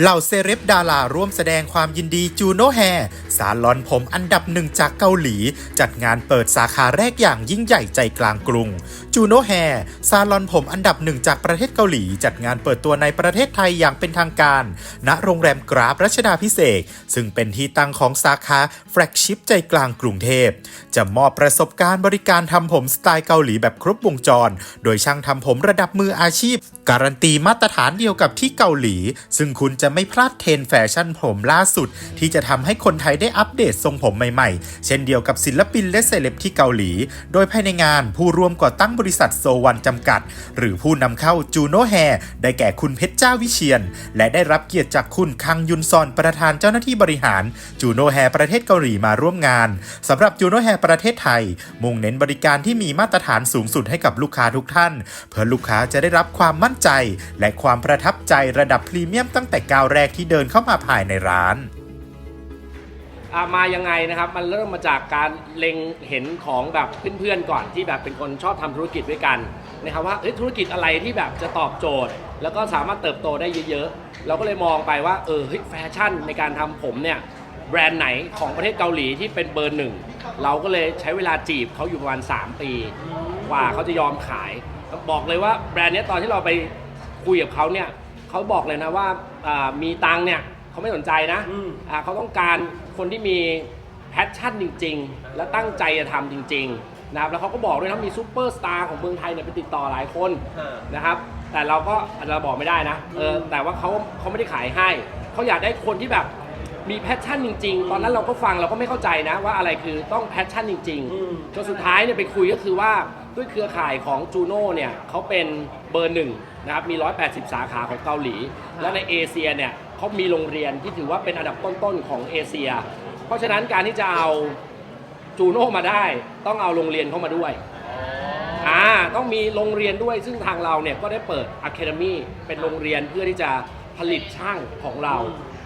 เหล่าเซเลบดาราร่วมแสดงความยินดีจูโนแฮ สาลอนผมอันดับหนึ่งจากเกาหลี จัดงานเปิดสาขาแรกอย่างยิ่งใหญ่ใจกลางกรุง จูโนแฮซาลอนผมอันดับหนึ่งจากประเทศเกาหลี จัดงานเปิดตัวในประเทศไทยอย่างเป็นทางการ ณโรงแรมกราฟรัชดาพิเศษ ซึ่งเป็นที่ตั้งของสาขาแฟลกชิพใจกลางกรุงเทพ จะมอบประสบการณ์บริการทำผมสไตล์เกาหลีแบบครบวงจร โดยช่างทำผมระดับมืออาชีพ การันตีมาตรฐานเดียวกับที่เกาหลี ซึ่งคุณจะไม่พลาดเทรนแฟชั่นผมล่าสุด ที่จะทำให้คนไทยได้อัปเดตทรงผมใหม่ๆ เช่นเดียวกับศิลปินและเซเลบที่เกาหลี โดยภายในงานผู้ร่วมก่อตั้งบริษัทโซวันจำกัด หรือผู้นำเข้าจูโนแฮได้แก่คุณเพชรเจ้าวิเชียน และได้รับเกียรติจากคุณคังยุนซอนประธานเจ้าหน้าที่บริหารจูโนแฮประเทศเกาหลีมาร่วมงานสำหรับจูโนแฮประเทศไทย มุ่งเน้นบริการที่มีมาตรฐานสูงสุดให้กับลูกค้าทุกท่าน เพื่อลูกค้าจะได้รับความมั่นใจ และความประทับใจระดับพรีเมียมตั้งแต่ก้าวแรกที่เดินเข้ามาภายในร้าน อะมายังไงนะครับ มันเริ่มมาจากการเล็งเห็นของแบบเพื่อนๆก่อนที่แบบเป็นคนชอบทำธุรกิจด้วยกันนะครับว่าเอ้ยธุรกิจอะไรที่แบบจะตอบโจทย์ แล้วก็สามารถเติบโตได้เยอะๆ เราก็เลยมองไปว่าเออเฮ้ยแฟชั่นในการทำผมเนี่ยแบรนด์ไหนของประเทศเกาหลีที่เป็นเบอร์หนึ่ง เราก็เลยใช้เวลาจีบเขาอยู่ประมาณ 3 ปี กว่าเขาจะยอมขาย บอกเลยว่าแบรนด์เนี้ยตอนที่เราไปคุยกับเขาเนี่ยเขาบอกเลยนะว่าอ่ามีตังค์เนี่ย เขาไม่สนใจนะอ่าเขาต้องการคนที่มีแพชชั่นจริง ๆ และตั้งใจจะทำจริงๆนะครับแล้วเขาก็บอกด้วยนะมีซูเปอร์สตาร์ของเมืองไทยเนี่ยไปติดต่อหลายคน อ่า นะครับแต่เราก็เราบอกไม่ได้นะเออแต่ว่าเขาเขาไม่ได้ขายให้ เขาอยากได้คนที่แบบมีแพชชั่นจริง ๆ ตอนนั้นเราก็ฟังเราก็ไม่เข้าใจนะว่าอะไรคือต้องแพชชั่นจริงอืม ๆจนสุดท้ายเนี่ยไปคุยก็คือว่าด้วยเครือข่ายของจูโน่เนี่ยเขาเป็นเบอร์หนึ่งนะครับมี 180 สาขาของเกาหลี และในเอเชียเนี่ย เขามีโรงเรียนที่ถือว่าเป็นอันดับต้นๆของเอเชีย เพราะฉะนั้นการที่จะเอาจูโน่มาได้ ต้องเอาโรงเรียนเข้ามาด้วยอ่าต้องมีโรงเรียนด้วยซึ่งทางเราเนี่ยก็ได้เปิดอะคาเดมี่เป็นโรงเรียนเพื่อที่จะผลิตช่างของเรา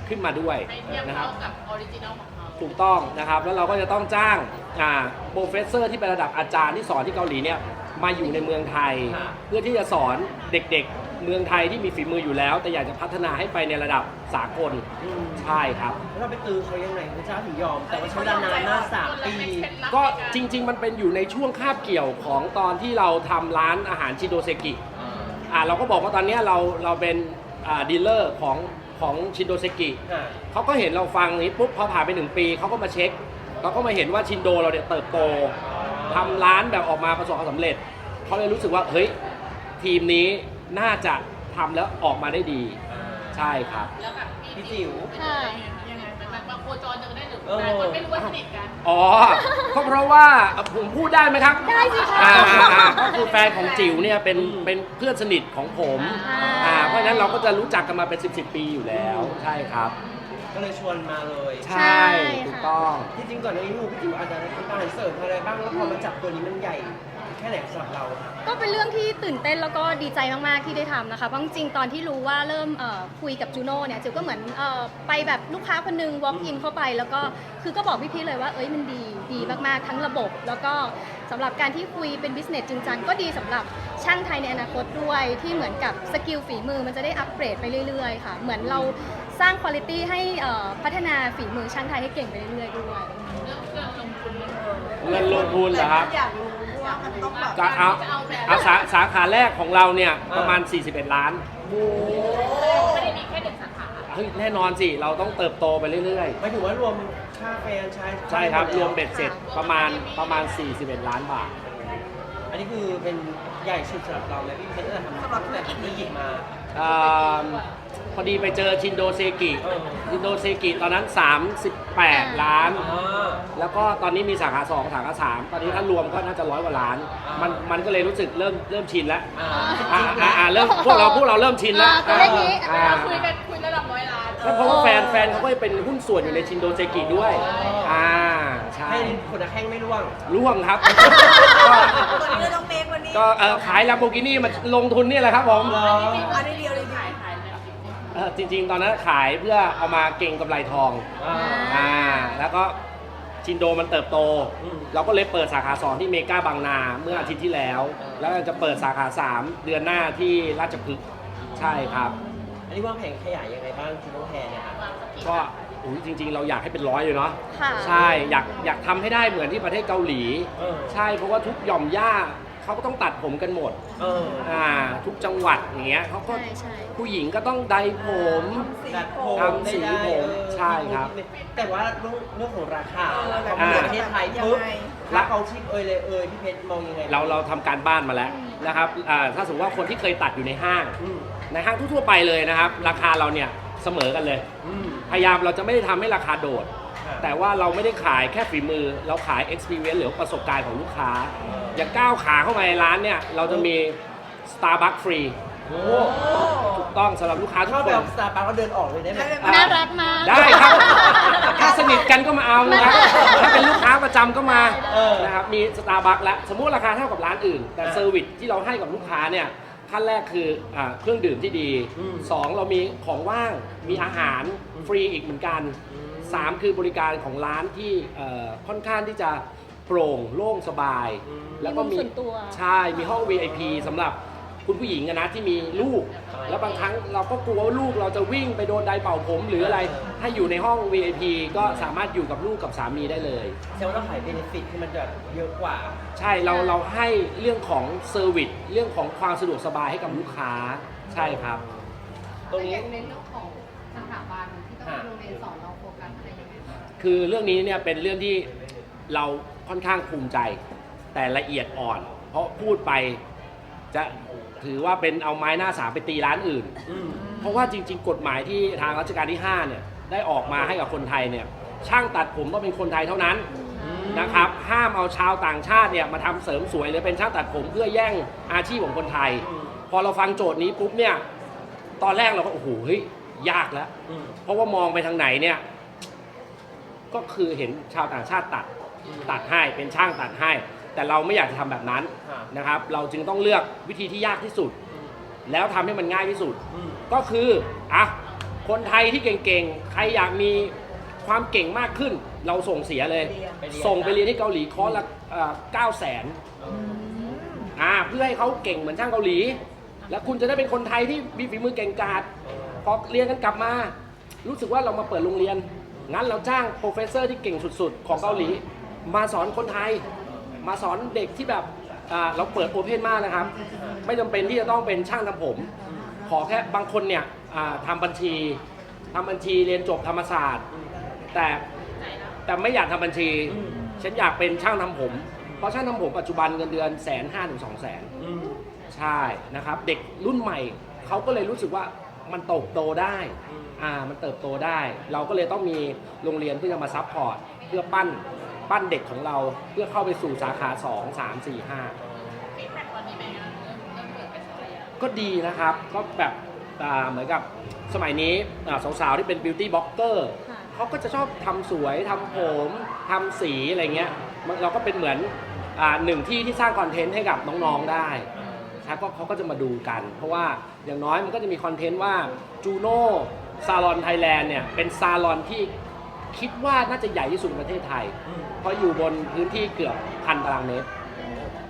ขึ้นมาด้วยให้เทียบนะครับ เท่ากับออริจินอลของเขา ถูกต้องนะครับ แล้วเราก็จะต้องจ้างอ่าโปรเฟสเซอร์ที่เป็นระดับอาจารย์ที่สอนที่เกาหลีเนี่ยมาอยู่ในเมืองไทยค่ะเพื่อที่จะสอนเด็กๆ เมืองไทยที่มีฝีมืออยู่แล้ว แต่อยากจะพัฒนาให้ไปในระดับสากลอืมใช่ครับ แล้วเราไปตื้อเขายังไงพระเจ้าถึงยอม แต่ว่าใช้เวลานานมากสามปี ก็จริง ๆ มันเป็นอยู่ในช่วงคาบเกี่ยวของตอนที่เราทำร้านอาหารชินโดเซกิอ่าเราก็บอกว่าตอนเนี้ยเราเราเป็นอ่าดีลเลอร์ของ ของชินโดเซกิค่ะเขาก็เห็นเราฟังนี้ปุ๊บพอผ่านไปหนึ่งปีเขาก็มาเช็คเขาก็มาเห็นว่าชินโดเราเนี่ยเติบโตทำร้านแบบออกมาประสบความสำเร็จเขาเลยรู้สึกว่าเฮ้ยทีมนี้น่าจะทำแล้วออกมาได้ดี ใช่ครับ แล้วแบบพี่จิ๋วค่ะ หรือเออหลายคนไม่รู้ว่าสนิทกัน อ๋อก็เพราะว่าผมพูดได้ไหมครับได้สิคะอ่าอ่าอ่าก็คือแฟนของจิ๋วเนี่ยเป็นเป็นเพื่อนสนิทของผมอ่า อ่าเพราะฉะนั้นเราก็จะรู้จักกันมาเป็น 10บสปีอยู่แล้วใช่ครับ ก็เลยชวนมาเลย ใช่ถูกต้อง ที่จริงก่อนหน้านี้หนูพี่จิ๋วอาจจะทำอาหารเสริมอะไรบ้าง แล้วพอมาจับตัวนี้มันใหญ่ แค่ไหนสำหรับเรา ก็เป็นเรื่องที่ตื่นเต้นแล้วก็ดีใจมากๆที่ได้ทำนะคะเพราะจริงๆตอนที่รู้ว่าเริ่มเอ่อคุยกับจูโน่เนี่ยจิวก็เหมือนเอ่อไปแบบลูกค้าคนหนึง walk in เข้าไป แล้วก็คือก็บอกพี่พีชเลยว่าเอ้ยมันดีดีมากๆทั้งระบบ แล้วก็สำหรับการที่คุยเป็น business จริงจังก็ดีสำหรับช่างไทยในอนาคตด้วยที่เหมือนกับสกิลฝีมือมันจะได้อัปเกรดไปเรื่อยๆค่ะเหมือนเราสร้างคุณภาพให้เอ่อพัฒนาฝีมือช่างไทยให้เก่งไปเรื่อยๆด้วยเรื่องเรื่องลงทุนมันเงินลงทุนเหรอครับ อยากรู้ ว่ามันต้องแบบก็เอาจะเอาแบบเอาสาสาขาแรกของเราเนี่ยอ่าประมาณ 41 ล้านไม่ได้มีแค่หนึ่งสาขาเฮ้ยแน่นอนสิ เราต้องเติบโตไปเรื่อยไม่ถือว่ารวมค่าแฟนใช้ๆใช่ครับ รวมเบ็ดเสร็จประมาณประมาณ 41 ล้านบาท อันนี้คือเป็นใหญ่สุดสำหรับเราเลยพี่เพชรตั้งแต่ทำตั้งแต่ธุรกิจมา อ่า พอดีไปเจอชินโดเซกิเออชินโดเซกิตอนนั้น 38 ล้านอ่าแล้วก็ตอนนี้มีสาขา2สาขา3ตอนนี้ถ้ารวมก็น่าจะร้อยกว่าล้านอ่ามัมันมันก็เลยรู้สึกเริ่มเริ่มชินแล้วอ่าอ่าอ่าอ่าเริ่มพวกเราพวกเราเริ่มชินแล้วอ่าตัวเลขนี้อ่าเราคุยกันคุยระดับร้อยล้านก็เพราะว่าแฟนแฟนเขาก็เป็นหุ้นส่วนอยู่ในชินโดเซกิด้วยอ่าใช่ให้คนละแข้งไม่ร่วงร่วงครับวันนี้เราต้องเมควันนี้ก็เอ่อขายลัมโบกินี่มาลงทุนนี่แหละครับผมเหรออันนี้ อ่อจริง ๆ ตอนนั้นขายเพื่อเอามาเก่งกำไรทองอ่า อ่าแล้วก็ชินโดมันเติบโต อืมเราก็เลยเปิดสาขา2ที่เมกาบางนาเมื่ออาทิตย์ที่แล้ว อ่า แล้วจะเปิดสาขา3เดือนหน้าที่ราชพฤกษ์ใช่ครับ อันนี้วางแผนขยายยังไงบ้างคุณน้องแพรเนี่ยครับก็อุ๊ยจริง ๆ เราอยากให้เป็นร้อยเลยเนาะค่ะ ใช่อยากอยากทำให้ได้เหมือนที่ประเทศเกาหลี เออ ใช่เพราะว่าทุกหย่อมย่า เขาก็ต้องตัดผมกันหมดเอออ่าทุกจังหวัดอย่างเงี้ยเขาก็ใช่ใช่ผู้หญิงก็ต้องไดผมแบบผมทำสีได้ๆผมเออใช่ครับแต่ว่าเรื่องเรื่องของราคาเออพอมาประเทศไทยยังปุ๊บไงราคาชีพเอยเลยเอยพี่เพชรมองยังไงเราเราทำการบ้านมาแล้วนะครับอ่าถ้าสมมติว่าคนที่เคยตัดอยู่ในห้าง อืมในห้างทั่วๆไปเลยนะครับ ราคาเราเนี่ยเสมอกันเลย อืมพยายามเราจะไม่ได้ทำให้ราคาโดดครับ แต่ว่าเราไม่ได้ขายแค่ฝีมือ เราขาย experience หรือประสบการณ์ของลูกค้า อย่างก้าวขาเข้ามาในร้านเนี่ย เราจะมี Starbucks ฟรีโอ้ถูกต้องสำหรับลูกค้าทุกเข้าคไปนเอาสตาร์บัคก็เดินออกเลยได้ไหมอะน่ารักมาก ได้ครับ ถ้าสนิทกันก็มาเอานะครับถ้าเป็นลูกค้าประจำก็มาเออ นะครับ มีสตาร์บัคแล้วสมมุติราคาเท่ากับร้านอื่น แต่อ่าเซอร์วิสที่เราให้กับลูกค้าเนี่ย ขั้นแรกคืออ่าเครื่องดื่มที่ดีอืมสองเรามีของว่าง มีอาหารฟรีอีกเหมือนกัน สามคือบริการของร้านที่เอ่อค่อนข้างที่จะโปร่งโล่งสบาย อืม แล้วก็มีมีมุมส่วนตัว ใช่มีห้อง VIP สำหรับคุณผู้หญิงอะนะที่มีลูก แล้วบางครั้งเราก็กลัวว่าลูกเราจะวิ่งไปโดนไดร์เป่าผมหรืออะไร ถ้าอยู่ในห้อง VIP ก็สามารถอยู่กับลูกกับสามีได้เลยแสดงว่าเราขายเบนฟิตที่มันจะเยอะกว่า ใช่เราเราให้เรื่องของเซอร์วิสเรื่องของความสะดวกสบายให้กับลูกค้าใช่ครับ ตรงนี้ในเรื่องของสถาบันที่ต้องโรงเรียนสอนเรา คือเรื่องนี้เนี่ยเป็นเรื่องที่เราค่อนข้างภูมิใจ แต่ละเอียดอ่อน เพราะพูดไปจะถือว่าเป็นเอาไม้หน้าสามไปตีร้านอื่นอืมเพราะว่าจริง ๆ กฎหมายที่ทางรัชกาลที่ 5 เนี่ยได้ออกมาให้กับคนไทยเนี่ยช่างตัดผมต้องเป็นคนไทยเท่านั้นนะครับห้ามเอาชาวต่างชาติเนี่ยมาทำเสริมสวยหรือเป็นช่างตัดผมเพื่อแย่งอาชีพของคนไทยอืมพอเราฟังโจทย์นี้ปุ๊บเนี่ยตอนแรกเราก็โอ้โหเฮ้ยยากแล้วอืมเพราะว่ามองไปทางไหนเนี่ย ก็คือเห็นชาวต่างชาติตัดอืมตัดให้เป็นช่างตัดให้ แต่เราไม่อยากจะทำแบบนั้นครับนะครับ เราจึงต้องเลือกวิธีที่ยากที่สุด แล้วทำให้มันง่ายที่สุด อืม ก็คืออะคนไทยที่เก่งๆ ใครอยากมีความเก่งมากขึ้น เราส่งเสียเลย ไปเรียน ส่งไปเรียนที่เกาหลีคอร์สละเก้าแสนอ่าเพื่อให้เขาเก่งเหมือนช่างเกาหลี แล้วคุณจะได้เป็นคนไทยที่มีฝีมือเก่งกาจพอเรียนกันกลับมา รู้สึกว่าเรามาเปิดโรงเรียน งั้นเราจ้างโปรเฟสเซอร์ที่เก่งสุด ๆ ของเกาหลี มาสอนคนไทย มาสอนเด็กที่แบบอ่าเราเปิดโอเพนมากนะครับ ไม่จำเป็นที่จะต้องเป็นช่างทำผม ขอแค่บางคนเนี่ยอ่าทำบัญชีทำบัญชีเรียนจบธรรมศาสตร์ แต่แต่ไม่อยากทำบัญชีอืมฉันอยากเป็นช่างทำผม เพราะช่างทำผมปัจจุบันเงินเดือนแสนห้าถึงสองแสนอืมใช่นะครับ เด็กรุ่นใหม่เขาก็เลยรู้สึกว่า มันเติบโตได้อืมอ่ามันเติบโตได้ เราก็เลยต้องมีโรงเรียนเพื่อจะมาซัพพอร์ตเพื่อปั้นปั้นเด็กของเราเพื่อเข้าไปสู่สาขา 2 3 4 5ฟีดแบ็กตอนนี้เป็นยังไงเริ่มเริ่มเปิดไปสักระยะก็ดีนะครับก็แบบอ่าเหมือนกับสมัยนี้อ่าสาวๆที่เป็นบิวตี้บล็อกเกอร์ค่ะเขาก็จะชอบทำสวยทำผมทำสีอะไรเงี้ยมันเราก็เป็นเหมือนอ่าหนึ่งที่ที่สร้างคอนเทนต์ให้กับน้องๆได้ ครับก็เขาก็จะมาดูกัน เพราะว่าอย่างน้อยมันก็จะมีคอนเทนต์ว่าจูโน่ซาลอนไทยแลนด์เนี่ยเป็นซาลอนที่คิดว่าน่าจะใหญ่ที่สุดในประเทศไทยอืมเพราะอยู่บนพื้นที่เกือบพันตารางเมตร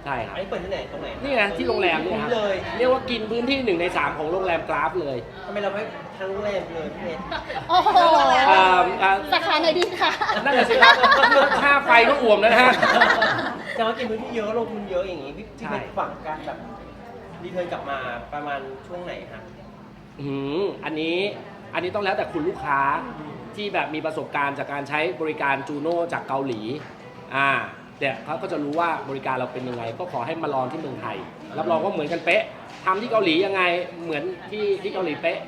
ใช่ครับ อันนี้เปิดที่ไหนตรงไหนนี่ไงที่โรงแรมเนี่ยครับเลยเรียกว่ากินพื้นที่หนึ่งในสามของโรงแรมกราฟเลยทำไมเราไม่ทั้งโรงแรมเลยพี่เพชร โอ้โหเอ่อเอ่อสาขาไหนดีคะนั่นแหละสิครับค่าไฟก็อ่วมแล้วนะฮะจะว่ากินพื้นที่เยอะลงทุนเยอะอย่างนี้พี่พี่ใช่เพชรฝังการแบบ รีเทิร์นกลับมาประมาณช่วงไหนฮะอืมอันนี้อันนี้ต้องแล้วแต่คุณลูกค้าที่แบบมีประสบการณ์จากการใช้บริการจูโน่จากเกาหลีอ่าเนี่ยเขาก็จะรู้ว่าบริการเราเป็นยังไง ก็ขอให้มาลองที่เมืองไทยรับรองว่าเหมือนกันเป๊ะทำที่เกาหลียังไงเหมือนที่ที่เกาหลีเป๊ะ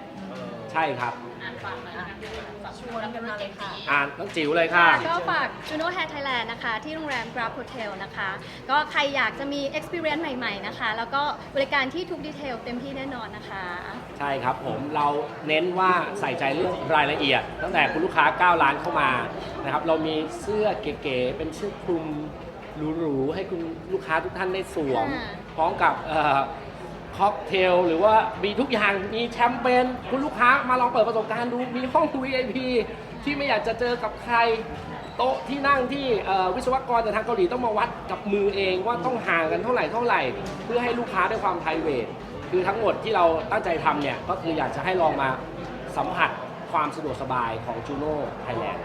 ใช่ครับ วนกันมาเลยค่ะ อ่านต้องจิ๋วเลยค่ะ ก็ฝาก Juno Hair Thailand นะคะ ที่โรงแรม Grab Hotel นะคะ ก็ใครอยากจะมี experience ใหม่ๆนะคะ แล้วก็บริการที่ทุกดีเทลเต็มที่แน่นอนนะคะ ใช่ครับผมเราเน้นว่าใส่ใจเรื่องรายละเอียด ตั้งแต่คุณลูกค้าก้าวร้านเข้ามานะครับเรามีเสื้อเก๋ๆเป็นเสื้อคลุมหรูๆให้คุณลูกค้าทุกท่านได้สวม ค่ะ พร้อมกับ ค็อกเทลหรือว่ามีทุกอย่างมีแชมเปญคุณลูกค้ามาลองเปิดประสบการณ์ดู มีห้อง VIP ที่ไม่อยากจะเจอกับใคร โต๊ะที่นั่งที่วิศวกรจากทางเกาหลีต้องมาวัดกับมือเองว่าต้องห่างกันเท่าไหร่เท่าไหร่ เพื่อให้ลูกค้าได้ความไพรเวทคือทั้งหมดที่เราตั้งใจทำเนี่ย ก็คืออยากจะให้ลองมาสัมผัสความสะดวกสบายของจูโน่ไทยแลนด์